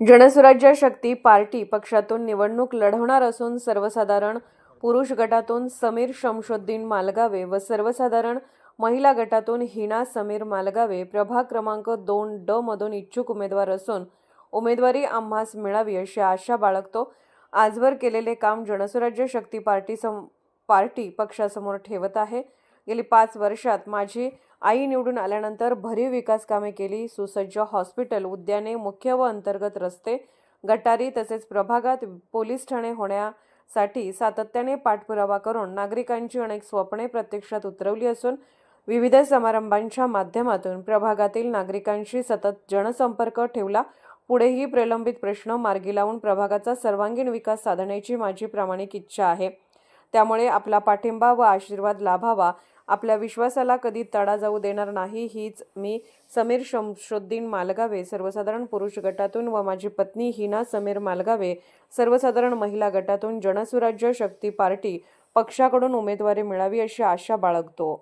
जनस्वराज्य शक्ती party पक्षातून निवडणूक लढवणार असून सर्वसाधारण पुरुष गटातून समीर शमशुद्दीन मालगावे व सर्वसाधारण महिला गटातून हिना समीर मालगावे प्रभाग क्रमांक दोन ड मधून इच्छुक उमेदवार असून उमेदवारी आम्हास मिळावी अशी आशा बाळगतो. आजवर केलेले काम जनस्वराज्य शक्ती पार्टी सम पार्टी पक्षासमोर ठेवत आहे. गेली पाच वर्षात माझी आई निवडून आल्यानंतर भरीव विकास कामे केली. सुसज्ज हॉस्पिटल उद्याने मुख्य व अंतर्गत रस्ते गटारी तसेच प्रभागात पोलीस ठाणे होण्यासाठी सातत्याने पाठपुरावा करून नागरिकांची अनेक स्वप्ने प्रत्यक्षात उतरवली असून विविध समारंभांच्या माध्यमातून प्रभागातील नागरिकांशी सतत जनसंपर्क ठेवला. पुढेही प्रलंबित प्रश्न मार्गी लावून प्रभागाचा सर्वांगीण विकास साधण्याची माझी प्रामाणिक इच्छा आहे. त्यामुळे आपला पाठिंबा व आशीर्वाद लाभावा आपल्या विश्वासाला कधी तडा जाऊ देणार नाही हीच मी समीर शमशुद्दीन मालगावे सर्वसाधारण पुरुष गटातून व माझी पत्नी हिना समीर मालगावे सर्वसाधारण महिला गटातून जनसुराज्य शक्ती पार्टी पक्षाकडून उमेदवारी मिळावी अशी आशा बाळगतो.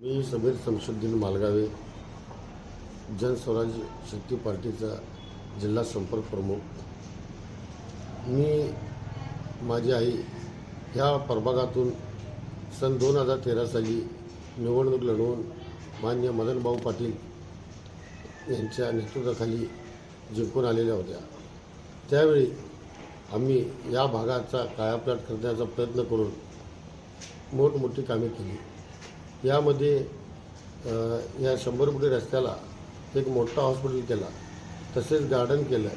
मी समीर शमशुद्दीन मालगावे जनस्वराज्य शक्ती पार्टीचा जिल्हा संपर्क प्रमुख. मी माझी आई ह्या प्रभागातून सन दोन हजार तेरा साली निवडणूक लढवून मान्य मदनभाऊ पाटील यांच्या नेतृत्वाखाली जिंकून आलेल्या होत्या. त्यावेळी आम्ही या भागाचा कायापालट करण्याचा प्रयत्न करून मोठमोठी कामे केली. यामध्ये या शंभर फुटी रस्त्याला एक मोठा हॉस्पिटल केला. तसेच गार्डन केलं.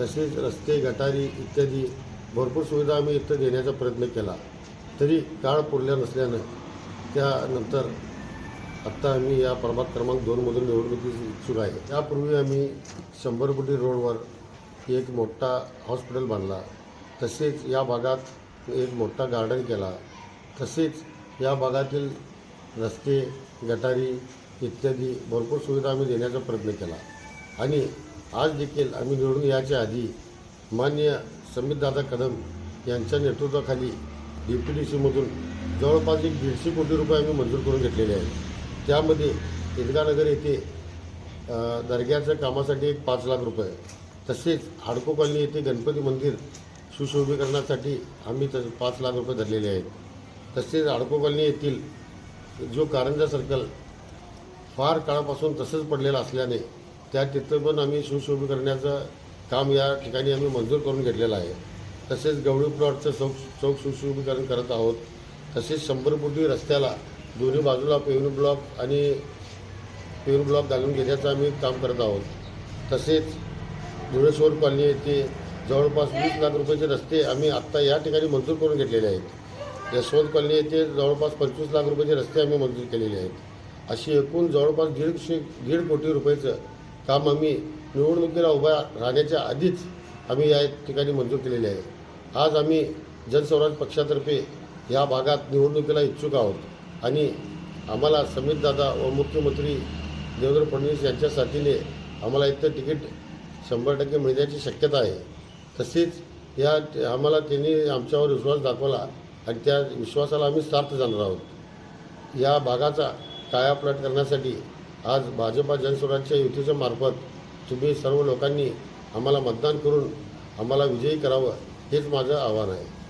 तसेच रस्ते गटारी इत्यादी भरपूर सुविधा आम्ही इथं देण्याचा प्रयत्न केला. तरी काळ पुरल्या नसल्यानं त्यानंतर आत्ता आम्ही या प्रभाग क्रमांक दोनमधून निवडणुकीस इच्छुक आहे. त्यापूर्वी आम्ही शंभर फुटी रोडवर एक मोठा हॉस्पिटल बांधला. तसेच या भागात एक मोठा गार्डन केला. तसेच या भागातील रस्ते गटारी इत्यादी भरपूर सुविधा आम्ही देण्याचा प्रयत्न केला. आणि आज देखील आम्ही निवडून याच्या आधी मान्य समितदादा कदम यांच्या नेतृत्वाखाली डी पी डी सीमधून जवळपास एक दीडशे कोटी रुपये आम्ही मंजूर करून घेतलेले आहेत. त्यामध्ये इदगानगर येथे दर्ग्याच्या कामासाठी एक पाच लाख रुपये तसेच हाडको कॉलनी येथे गणपती मंदिर सुशोभीकरणासाठी आम्ही त पाच लाख रुपये धरलेले आहेत. तसेच हाडको कॉलनी येथील जो कारंजा सर्कल फार काळापासून तसंच पडलेलं असल्याने त्या तिथं पण आम्ही सुशोभीकरणाचा काम या ठिकाणी आम्ही मंजूर करून घेतलेलं आहे. तसेच गवळी प्लॉटचं चौक चौक सुशोभीकरण करत आहोत. तसेच शंभर फुटी रस्त्याला दोन्ही बाजूला पेव्हन ब्लॉक आणि पेव्हन ब्लॉक घालून घेण्याचं आम्ही काम करत आहोत. तसेच धुळेश्वर कॉलनी येथे जवळपास वीस लाख रुपयाचे रस्ते आम्ही आत्ता या ठिकाणी मंजूर करून घेतलेले आहेत. यशवंत कॉलनी येथे जवळपास पंचवीस लाख रुपयाचे रस्ते आम्ही मंजूर केलेले आहेत. अशी एकूण जवळपास दीडशे दीड कोटी रुपयाचं काम आम्ही निवडणुकीला उभा राहण्याच्या आधीच आम्ही या ठिकाणी मंजूर केलेले आहे. आज आम्ही जनस्वराज पक्षातर्फे या भागात निवडणुकीला इच्छुक आहोत आणि आम्हाला समितदादा व मुख्यमंत्री देवेंद्र फडणवीस यांच्या साथीने आम्हाला इथं तिकीट शंभर टक्के मिळण्याची शक्यता आहे. तसेच या आम्हाला त्यांनी आमच्यावर विश्वास दाखवला आणि त्या विश्वासाला आम्ही सार्थ जाणार आहोत. या भागाचा कायापालट करण्यासाठी आज भाजपा जनस्वराज्य युतीच्या मार्फत तुम्ही सर्व लोकांनी आम्हाला मतदान करून आम्हाला विजयी करावं हेच माझं आव्हान आहे.